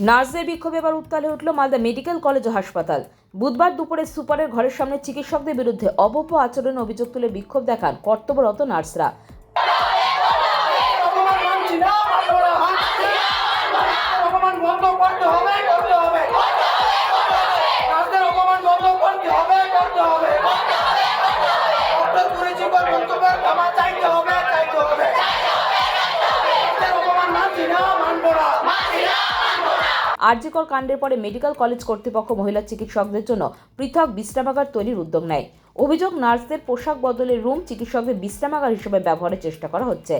নার্সদের বিক্ষোভে এবার উত্তালে উঠল মালদা মেডিকেল কলেজ ও হাসপাতাল। বুধবার দুপুরে সুপারের ঘরের সামনে চিকিৎসকদের বিরুদ্ধে অবপ আচরণের অভিযোগ তুলে বিক্ষোভ দেখান কর্তব্যরত নার্সরা। আরজিকর কাণ্ডের পরে মেডিকেল কলেজ কর্তৃপক্ষ মহিলা চিকিৎসকদের জন্য পৃথক বিশ্রামাগার তৈরির উদ্যোগ নেয়। অভিযোগ, নার্সদের পোশাক বদলে রুম চিকিৎসকদের বিশ্রামাগার হিসেবে ব্যবহারের চেষ্টা করা হচ্ছে।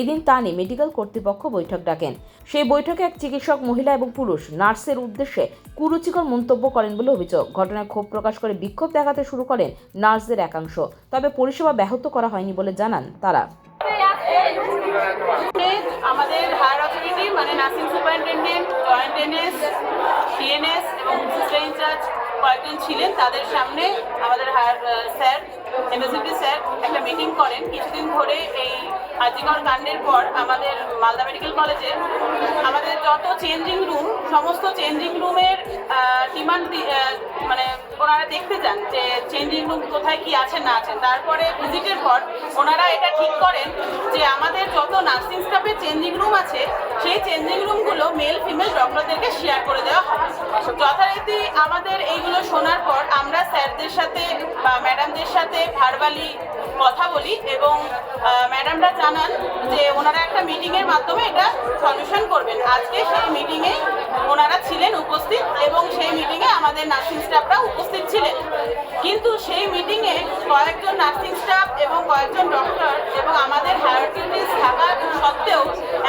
এদিন তা নিয়ে মেডিকেল কর্তৃপক্ষ বৈঠক ডাকেন। সেই বৈঠকে এক চিকিৎসক, মহিলা এবং পুরুষ নার্সের উদ্দেশ্যে কুরুচিকর মন্তব্য করেন বলে অভিযোগ। ঘটনায় ক্ষোভ প্রকাশ করে বিক্ষোভ দেখাতে শুরু করেন নার্সদের একাংশ। তবে পরিষেবা ব্যাহত করা হয়নি বলে জানান তারা। আমাদের হায়ার অথরিটি মানে nursing superintendent joint NS CNS এবং সিস্টার ইনচার্জ কয়েকজন ছিলেন। তাদের সামনে আমাদের হায়ার স্যার এমএসিপি স্যার একটা মিটিং করেন। কিছুদিন ধরে এই আজিকর কাণ্ডের পর আমাদের মালদা মেডিকেল কলেজে আমাদের যত চেঞ্জিং রুম সমস্ত চেঞ্জিং রুমের ডিমান্ড মানে দেখতে যান যে চেঞ্জিং রুম কোথায় কি আছে, না আছে, তারপরে ভিজিটের পর ওনারা এটা ঠিক করেন যে আমাদের যত নার্সিং স্টাফের চেঞ্জিং রুম আছে, সেই চেঞ্জিং রুমগুলো মেল ফিমেল ডক্টরদেরকে শেয়ার করে দেওয়া হবে। যথারীতি আমাদের এইগুলো শোনার পর আমরা স্যারদের সাথে বা ম্যাডামদের সাথে ভারবালি কথা বলি এবং ম্যাডামরা জানান যে ওনারা একটা মিটিংয়ের মাধ্যমে এটা সলিউশন করবেন। আজকে সেই মিটিংয়ে ওনারা ছিলেন উপস্থিত এবং সেই মিটিংয়ে আমাদের নার্সিং স্টাফরা উপস্থিত ছিলেন কিন্তু সেই মিটিংয়ে কয়েকজন নার্সিং স্টাফ এবং কয়েকজন ডক্টর এবং আমাদের হায়ার ডিউটিস থাকা সত্ত্বেও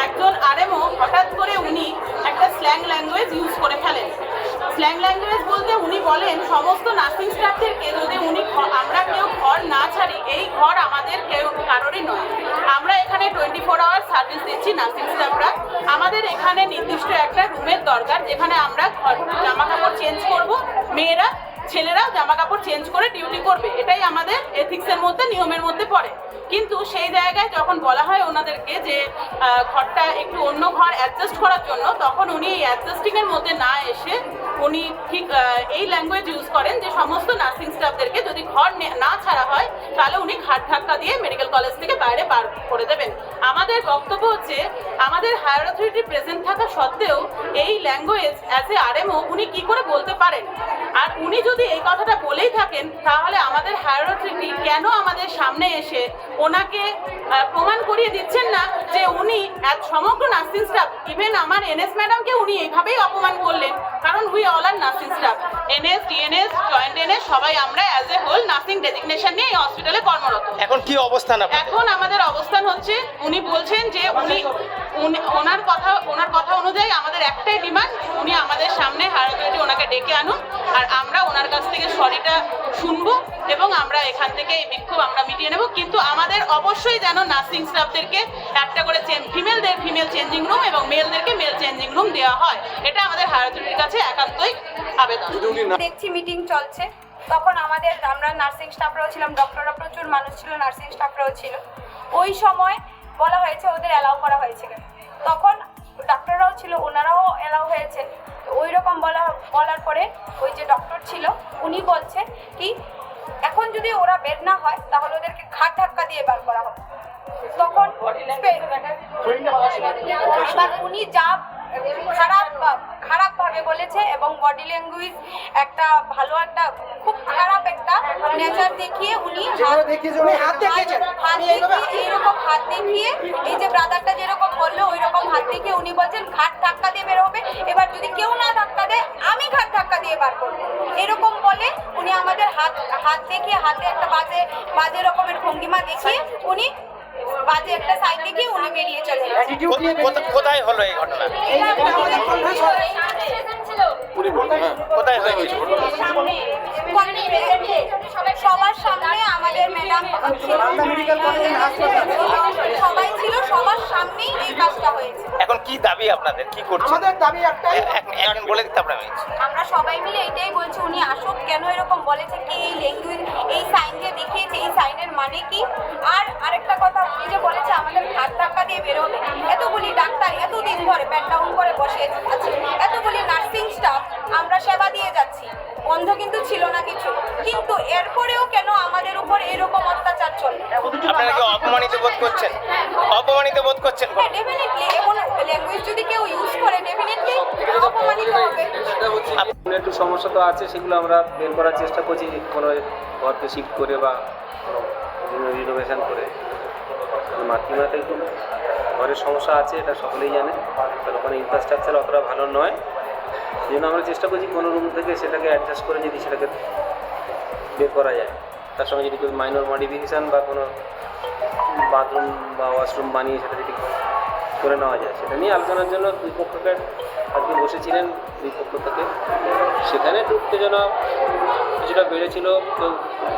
একজন আরএমও হঠাৎ করে উনি একটা স্ল্যাং ল্যাঙ্গুয়েজ ইউজ করে ফেলেন। স্ল্যাং ল্যাঙ্গুয়েজ বলতে উনি বলেন, সমস্ত নার্সিং স্টাফদেরকে যদি উনি আমরা কেউ ঘর না ছাড়ি, এই ঘর আমাদের কেউ কারোরই নয়। আমরা এখানে টোয়েন্টি ফোর আওয়ার সার্ভিস দিচ্ছি নার্সিং স্টাফরা আমাদের এখানে নির্দিষ্ট একটা রুমের দরকার, যেখানে আমরা ঘর জামা কাপড় চেঞ্জ করব। মেয়েরা ছেলেরাও জামা কাপড় চেঞ্জ করে ডিউটি করবে। এটাই আমাদের এথিক্সের মধ্যে, নিয়মের মধ্যে পড়ে। কিন্তু সেই জায়গায় যখন বলা হয় ওনাদেরকে যে ঘরটা একটু অন্য ঘর অ্যাডজাস্ট করার জন্য, তখন উনি এই অ্যাডজাস্টিং এর মধ্যে না এসে উনি ঠিক এই ল্যাঙ্গুয়েজ ইউজ করেন যে সমস্ত নার্সিং স্টাফদেরকে যদি ঘর নে- না ছাড়া হয়, তাহলে উনি ঘাট ধাক্কা দিয়ে মেডিকেল কলেজ থেকে বাইরে বার করে দেবেন। আমাদের বক্তব্য হচ্ছে, আমাদের হায়ার অথরিটি প্রেজেন্ট থাকা সত্ত্বেও এই ল্যাঙ্গুয়েজ অ্যাজ এ আরএমও উনি কি করে বলতে পারেন? আর উনি যদি এই কথাটা বলেই থাকেন তাহলে আমাদের হায়ার অথরিটি কেন আমাদের সামনে এসে ওনাকে প্রমাণ করিয়ে দিচ্ছেন না যে উনি এক সমগ্র নার্সিং স্টাফ ইভেন আমার এনএস ম্যাডামকে উনি এইভাবেই অপমান করলেন। কারণ we all are nursing staff. NS DNS joint NS সবাই আমরা as a whole nursing designation নিয়ে এই হসপিটালে কর্মরত। এখন কি অবস্থান এখন আমাদের অবস্থান হচ্ছে উনি বলছেন যে উনি উনি- ওনার কথা ওনার কথা অনুযায়ী আমাদের একটাই ডিমান্ড উনি আমাদের সামনে হায়ার অথরিটি ওনাকে ডেকে আনুন। আর আমরা ওনার কাছ থেকে সরিটা শুনব এবং আমরা এখান থেকে এই বিক্ষোভ আমরা মিটিয়ে নেব। কিন্তু আমাদের অবশ্যই যেন নার্সিং স্টাফদেরকে একটা করে ফিমেলদের ফিমেল চেঞ্জিং রুম এবং মেলদেরকে মেল চেঞ্জিং রুম দেওয়া হয়। এটা আমাদের হায়ার অথরিটির কাছে একান্তই আবেদন। দেখছি মিটিং চলছে। তখন আমাদের আমরা নার্সিং স্টাফরাও ছিলাম ডক্টররা প্রচুর মানুষ ছিল নার্সিং স্টাফরাও ছিল। ওই সময় বলা হয়েছে ওদের অ্যালাউ করা হয়েছে তখন ডাক্তাররাও ছিল ওনারাও অ্যালাউ হয়েছে। ওই রকম বলা বলার পরে ওই যে ডক্টর ছিল, উনি বলছে কি, এখন যদি ওরা বের না হয়, তাহলে ওদেরকে খাট ধাক্কা দিয়ে বার করা হবে তখন এবার উনি যা খারাপ খারাপভাবে বলেছে এবং বডি ল্যাঙ্গুয়েজ একটা ভালো একটা খুব খারাপ নেচার দেখিয়ে উনি হাত- হাত দেখিয়েছেন। হাত দেখিয়ে এইরকম হাত দেখিয়ে এই যে ব্রাদারটা যেরকম বলল ওই রকম হাত দেখিয়ে উনি বলছেন ঘাট ধাক্কা দিয়ে বের হবে। এবার যদি কেউ না ধাক্কা দেয় আমি ঘাট ধাক্কা দিয়ে বার করব। এরকম বলে উনি আমাদের হাত হাত দেখিয়ে হাতে একটা বাজে বাজে রকমের ভঙ্গিমা দেখিয়ে উনি বাজে একটা সাইড দেখিয়ে উনি বেরিয়ে চলে কোথায় হলো এই ঘটনা? কনফেশন কোথায় হয়েছিল? সবার সামনে আমাদের ম্যাডাম সবাই ছিল সবার সামনেই এই কাজটা হয়েছে। এখন কি দাবি আপনাদের? কি করছেন? আমাদের দাবি একটাই। এখন বলে দিতে আপনারা আমরা সবাই মিলে এটাই বলছি উনি আসুক। কেন এরকম বলেছে কি? এই ল্যাঙ্গুয়েজ এই সাইন যে দেখিয়েছে এই সাইনের মানে কি? আর আরেকটা কথা উনি যে বলেছে আমাদের হাত ধাক্কা দিয়ে বেরোবে। এতগুলি ডাক্তার এতদিন ধরে ব্যাট ডাউন করে বসে আছে। এতগুলি নার্সিং স্টাফ আমরা সেবা দিয়ে যাচ্ছি। বন্ধ কিন্তু ছিল না কিছু। এরকম অত্যাচার চলে। আপনারা কি অপমানিত বোধ করছেন? অপমানিত বোধ করছেন হ্যাঁ ডেফিনেটলি এমন ল্যাঙ্গুয়েজ যদি কেউ ইউজ করে ডেফিনেটলি অপমানিত হবে। একটু সমস্যা তো আছে সেগুলো আমরা বের করার চেষ্টা করছি কোনো ঘরকে শিফট করে বা কোনো রিনোভেশন করে। মাতৃমাতে একটু ঘরের সমস্যা আছে এটা সকলেই জানে। কারণ ওখানে ইনফ্রাস্ট্রাকচার অতটা ভালো নয়। সেই জন্য আমরা চেষ্টা করছি কোনো রুম থেকে সেটাকে অ্যাডজাস্ট করে যদি সেটাকে বের করা যায়। তার সঙ্গে যদি কেউ মাইনর মডিফিকেশান বা কোনো বাথরুম বা ওয়াশরুম বানিয়ে সেটা যদি করে নেওয়া যায়, সেটা নিয়ে আলোচনার জন্য দুই পক্ষকে আজকে বসেছিলেন, দুই পক্ষ থেকে। সেখানে একটু উত্তেজনা কিছুটা বেড়েছিল, কেউ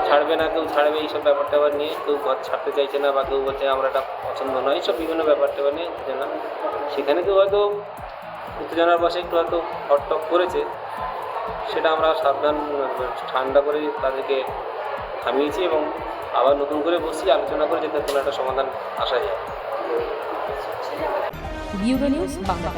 ছাড়বে না, কেউ ছাড়বে এইসব ব্যাপার ট্যাপার নিয়ে, কেউ ঘর ছাড়তে চাইছে না বা কেউ বলছে আমরা এটা পছন্দ নয়, এইসব বিভিন্ন ব্যাপার ট্যাপার নিয়ে উত্তেজনা সেখানে কেউ হয়তো উত্তেজনার বসে একটু হয়তো হটটক করেছে, সেটা আমরা সাবধান, ঠান্ডা করে তাদেরকে থামিয়েছি এবং আবার নতুন করে বসছি, আলোচনা করে যাতে কোনো একটা সমাধান আসা যায়। নিউজ বাংলা